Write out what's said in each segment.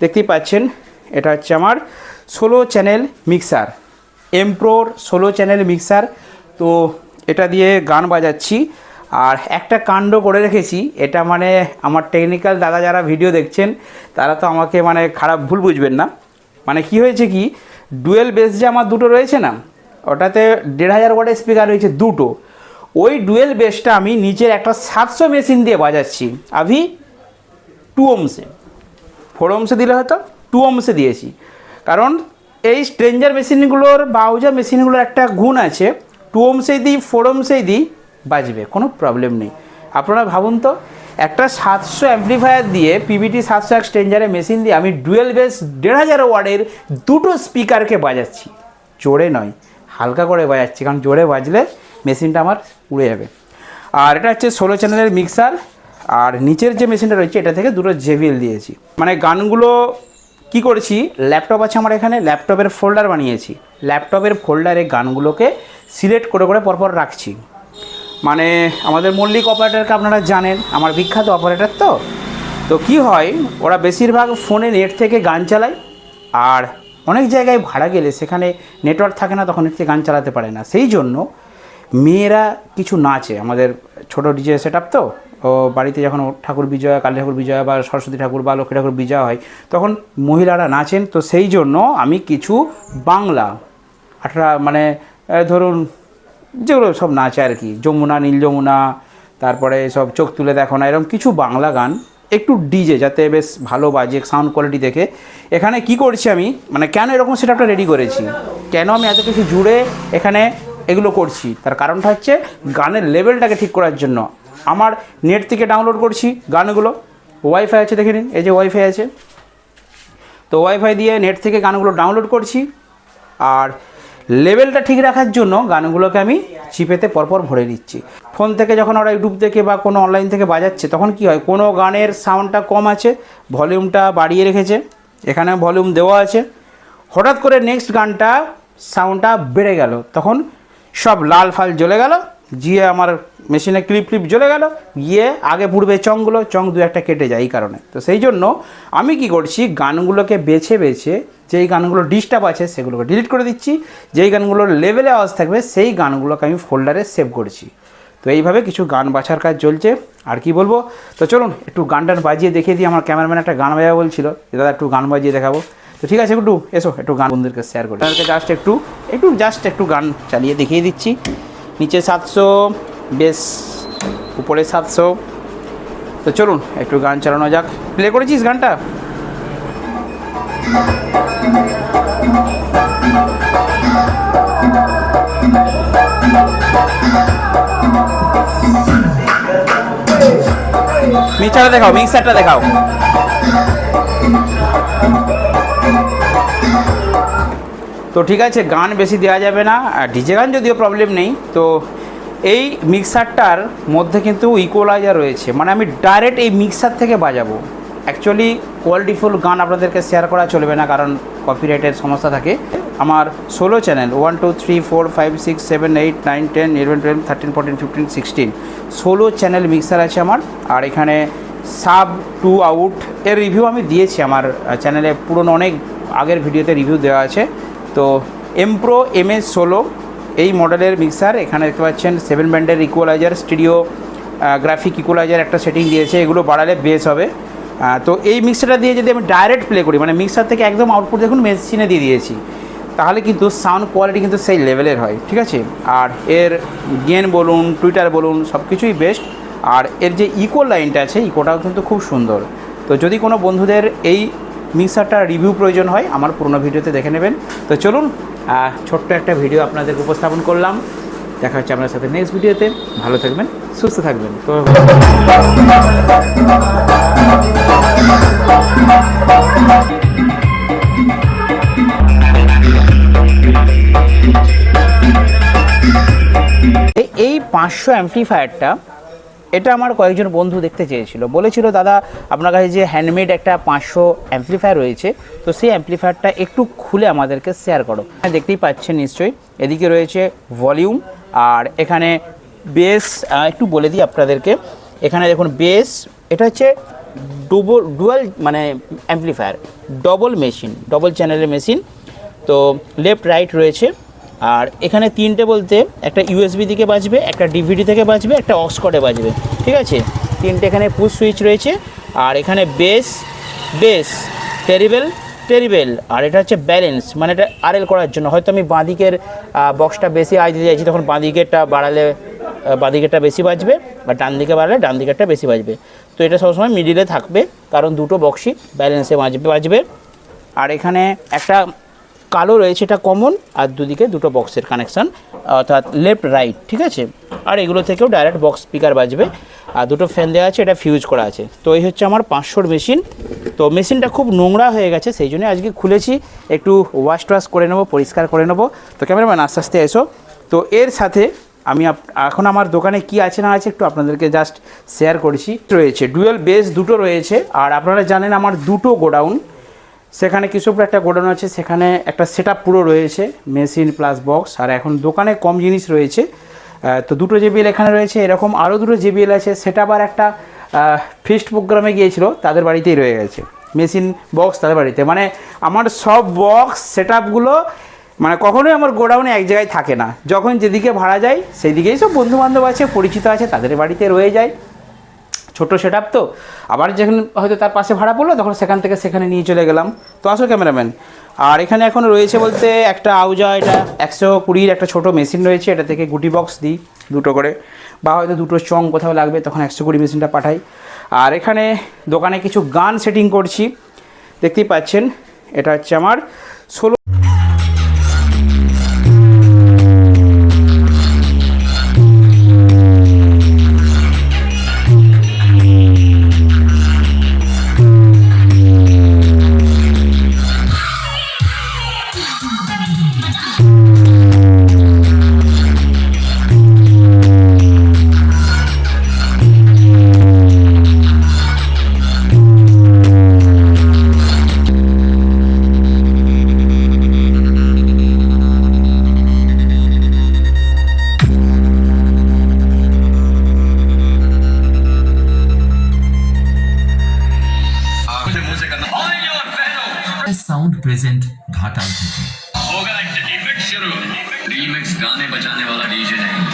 দেখতেই পাচ্ছেন, এটা হচ্ছে আমার ষোলো চ্যানেল মিক্সার এমপ্রোর ষোলো চ্যানেল মিক্সার তো এটা দিয়ে গান বাজাচ্ছি। আর একটা কাণ্ড করে রেখেছি, এটা মানে আমার টেকনিক্যাল দাদা যারা ভিডিও দেখছেন, তারা তো আমাকে মানে খারাপ ভুল বুঝবেন না। মানে কি হয়েছে কি ডুয়েল বেস যে আমার দুটো রয়েছে না, ওটাতে দেড় হাজার ওয়াটের স্পিকার রয়েছে দুটো। ওই ডুয়েল বেসটা আমি নিচের একটা সাতশো মেশিন দিয়ে বাজাচ্ছি, আভি টু ওমসে ফোর ওমসে দিলে হয়তো টু ওমসে দিয়েছি। কারণ এই স্ট্রেঞ্জার মেশিনগুলোর বাউজা মেশিনগুলোর একটা গুণ আছে, টু ওমসেই দিই, ফোর ওমসেই দিই, বাজবে, কোনো প্রবলেম নেই। আপনারা ভাবুন তো, একটা সাতশো অ্যাম্পলিফায়ার দিয়ে পিবিটি সাতশো এক স্ট্রেঞ্জারে মেশিন দিয়ে আমি ডুয়েল বেস দেড় হাজার ওয়ার্ডের দুটো স্পিকারকে বাজাচ্ছি। জোরে নয়, হালকা করে বাজাচ্ছি, কারণ জোরে বাজলে মেশিনটা আমার উড়ে যাবে। আর এটা হচ্ছে ষোলো চ্যানেলের মিক্সার আর নিচের যে মেশিনটা রয়েছে, এটা থেকে দুটো জেভিএল দিয়েছি। মানে গানগুলো কি করেছি, ল্যাপটপ আছে আমার এখানে, ল্যাপটপের ফোল্ডার বানিয়েছি। ল্যাপটপের ফোল্ডারে গানগুলোকে সিলেক্ট করে করে পরপর রাখছি। মানে আমাদের মল্লিক অপারেটরকে আপনারা জানেন, আমার বিখ্যাত অপারেটর তো। তো কি হয়, ওরা বেশিরভাগ ফোনে নেট থেকে গান চালায়, আর অনেক জায়গায় ভাড়া গেলে সেখানে নেটওয়ার্ক থাকে না, তখন নেট গান চালাতে পারে না। সেই জন্য মেয়েরা কিছু নাচে, আমাদের ছোট ডিজে সেট তো। বাড়িতে যখন ঠাকুর বিজয়া, কালী ঠাকুর বিজয়া বা সরস্বতী ঠাকুর বা লক্ষ্মী ঠাকুর বিজয়া হয়, তখন মহিলারা নাচেন। তো সেই জন্য আমি কিছু বাংলা আঠা মানে ধরুন যেগুলো সব নাচে আর কি। যমুনা, নীল যমুনা, তারপরে সব চোখ তুলে দেখো না, এরকম কিছু বাংলা গান, একটু ডিজে যাতে বেশ ভালো বাজে সাউন্ড কোয়ালিটি দেখে। এখানে কি করছি আমি? মানে কেন এরকম সেটআপটা রেডি করেছি? কেন আমি এত কিছু জুড়ে এখানে এগুলো করছি? তার কারণটা হচ্ছে গানের লেভেলটাকে ঠিক করার জন্য। আমার নেট থেকে ডাউনলোড করছি গানগুলো। ওয়াইফাই আছে, দেখে নিন। এই যে ওয়াইফাই আছে। তো ওয়াইফাই দিয়ে নেট থেকে গানগুলো ডাউনলোড করছি। আর লেভেলটা ঠিক রাখার জন্য গানগুলোকে আমি চিপেতে পরপর ভরে দিচ্ছি ফোন থেকে যখন ওরা ইউটিউব থেকে বা কোনো অনলাইন থেকে বাজাচ্ছে, তখন কি হয়? কোনো গানের সাউন্ডটা কম আছে ভলিউমটা বাড়িয়ে রেখেছে। এখানে ভলিউম দেওয়া আছে। হঠাৎ করে নেক্সট গানটা সাউন্ডটা বেড়ে গেল। তখন সব লাল ফাল জ্বলে গেল। গিয়ে আমার মেশিনে ক্লিপ ক্লিপ জ্বলে গেল, গিয়ে আগে পূর্বে চংগুলো, চং দু একটা কেটে যায় এই কারণে। তো সেই জন্য আমি কি করছি, গানগুলোকে বেছে বেছে যেই গানগুলো ডিস্টার্ব আছে সেগুলোকে ডিলিট করে দিচ্ছি, যেই গানগুলোর লেভেলে আওয়াজ থাকবে সেই গানগুলোকে আমি ফোল্ডারে সেভ করছি। তো এইভাবে কিছু গান বাছার কাজ চলছে, আর কি বলব? তো চলুন, একটু গান টান বাজিয়ে দেখিয়ে দিই, আমার ক্যামেরাম্যান একটা গান বাজাবো বলছিল, যে দাদা একটু গান বাজিয়ে দেখাবো। তো ঠিক আছে একটু এসো, একটু গান বন্ধুদেরকে শেয়ার করি। তাদেরকে জাস্ট একটু একটু জাস্ট একটু গান চালিয়ে দেখিয়ে দিচ্ছি। নিচে সাতশো, বেশ উপরে সাতশো। তো চলুন, একটু গান চালানো যাক। প্লে করেছিস গানটা? মিক্সারটা দেখাও মিক্সারটা দেখাও। তো ঠিক আছে, গান বেশি দেওয়া যাবে না, আর ডিজে গান যদিও প্রবলেম নেই, তো এই মিক্সারটার মধ্যে কিন্তু ইকোলাইজার রয়েছে। মানে আমি ডাইরেক্ট এই মিক্সার থেকে বাজাবো। অ্যাকচুয়ালি কোয়ালিটিফুল গান আপনাদেরকে শেয়ার করা চলবে না, কারণ কপিরাইটের সমস্যা থাকে। আমার ষোলো channel one two three four five six seven eight nine ten eleven twelve thirteen fourteen fifteen sixteen ষোলো চ্যানেল মিক্সার আছে আমার, আর এখানে সাব টু আউট এর রিভিউ আমি দিয়েছি। আমার চ্যানেলে পুরনো অনেক আগের ভিডিওতে রিভিউ দেওয়া আছে। তো এমপ্রো এম এস ষোলো এই মডেলের মিক্সার এখানে দেখতে পাচ্ছেন সেভেন ব্যান্ডের ইকুয়ালাইজার স্টুডিও গ্রাফিক ইকুয়ালাইজার একটা সেটিং দিয়েছে, এগুলো বাড়ালে বেস হবে। তো এই মিক্সারটা দিয়ে যদি আমি ডাইরেক্ট প্লে করি মানে মিক্সার থেকে একদম আউটপুট দেখুন মেশিনে দিয়ে দিয়েছি, তাহলে কিন্তু সাউন্ড কোয়ালিটি কিন্তু সেই লেভেলের হয়, ঠিক আছে? আর এর গেন বলুন টুইটার বলুন সব কিছুই বেস্ট আর এর যে ইকো লাইনটা আছে ইকোটাও কিন্তু খুব সুন্দর। তো যদি কোনো বন্ধুদের এই মিক্সারটার রিভিউ প্রয়োজন হয়, আমার পুরোনো ভিডিওতে দেখে নেবেন। তো চলুন ছোট্ট একটা ভিডিও আপনাদের উপস্থাপন করলাম। দেখা হচ্ছে আপনার সাথে নেক্সট ভিডিওতে। ভালো থাকবেন, সুস্থ থাকবেন। তো এই- এই পাঁচশো অ্যাম্পলিফায়ারটা এটা আমার কয়েকজন বন্ধু দেখতে চেয়েছিল। বলেছিল, দাদা, আপনার কাছে যে হ্যান্ডমেড একটা পাঁচশো অ্যাম্পলিফায়ার রয়েছে, তো সেই অ্যাম্পলিফায়ারটা একটু খুলে আমাদেরকে শেয়ার করো। হ্যাঁ দেখতেই পাচ্ছেন নিশ্চয়ই, এদিকে রয়েছে ভলিউম আর এখানে বেস একটু বলে দিই আপনাদেরকে। এখানে দেখুন বেস এটা হচ্ছে ডুবল ডুয়াল মানে অ্যাম্পলিফায়ার ডবল মেশিন ডবল চ্যানেলের মেশিন তো লেফট রাইট রয়েছে। আর এখানে তিনটে বলতে একটা ইউএসবি থেকে বাজবে, একটা ডিভিডি থেকে বাজবে, একটা অক্সকটে বাজবে, ঠিক আছে? তিনটে এখানে পুশ সুইচ রয়েছে, আর এখানে বেস বেস টেরিবেল টেরিবেল আর এটা হচ্ছে ব্যালেন্স মানে এটা আরএল করার জন্য। হয়তো আমি বাঁদিকের বক্সটা বেশি আয় দিতে চাইছি, তখন বাঁদিকেরটা বাড়ালে বাঁদিকেরটা বেশি বাজবে আর ডান দিকে বাড়ালে ডান দিকেরটা বেশি বাজবে। তো এটা সবসময় মিডিলে থাকবে, কারণ দুটো বক্সই ব্যালেন্সে বাজবে বাজবে। আর এখানে একটা কালো রয়েছে, এটা কমন আর দুদিকে দুটো বক্সের কানেকশান অর্থাৎ লেফট রাইট ঠিক আছে? আর এগুলো থেকেও ডাইরেক্ট বক্স স্পিকার বাজবে, আর দুটো ফ্যান দেওয়া আছে, এটা ফিউজ করা আছে। তো এই হচ্ছে আমার পাঁচশোর মেশিন তো মেশিনটা খুব নোংরা হয়ে গেছে, সেই জন্য আজকে খুলেছি, একটু ওয়াশ টোয়াশ করে নেব, পরিষ্কার করে নেব। তো ক্যামেরাম্যান আস্তে আস্তে এসো। তো এর সাথে আমি এখন আমার দোকানে কি আছে না আছে একটু আপনাদেরকে জাস্ট শেয়ার করছি। রয়েছে ডুয়েল বেস দুটো রয়েছে, আর আপনারা জানেন আমার দুটো গোডাউন। সেখানে কৃষকপুর একটা গোডাউন আছে, সেখানে একটা সেট পুরো রয়েছে মেশিন প্লাস বক্স আর এখন দোকানে কম জিনিস রয়েছে। তো দুটো জেবিএল এখানে রয়েছে, এরকম আরও দুটো জেবিএল আছে। সেটা আবার একটা ফিস্ট প্রোগ্রামে গিয়েছিল, তাদের বাড়িতেই রয়ে গেছে। মেশিন বক্স তাদের বাড়িতে। মানে আমার সব বক্স সেট মানে কখনোই আমার গোডাউনে এক জায়গায় থাকে না। যখন যেদিকে ভাড়া যায় সেই দিকেই সব বন্ধুবান্ধব আছে, পরিচিত আছে, তাদের বাড়িতে রয়ে যায়। ছোট সেট তো। আবার যখন হয়তো তার পাশে ভাড়া পড়ল, তখন সেখান থেকে সেখানে নিয়ে চলে গেলাম। তো আসো ক্যামেরাম্যান আর এখানে এখন রয়েছে বলতে একটা আউজা, এটা একশো কুড়ির একটা ছোট মেশিন রয়েছে। এটা থেকে গুটি বক্স দিই দুটো করে। বা হয়তো দুটো চং কোথাও লাগবে, তখন একশো কুড়ি মেশিনটা পাঠাই। আর এখানে দোকানে কিছু গান সেটিং করছি। দেখতেই পাচ্ছেন, এটা হচ্ছে আমার ষোলো होगा शुरू। रीमिक्स गाने बजाने वाला डीजे नहीं,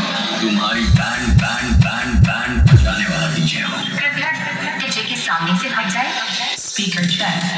तुम्हारी बैंड बैंड बैंड बैंड बजाने वाला डीजे हो। डीजे के सामने से हट जाए। Speaker check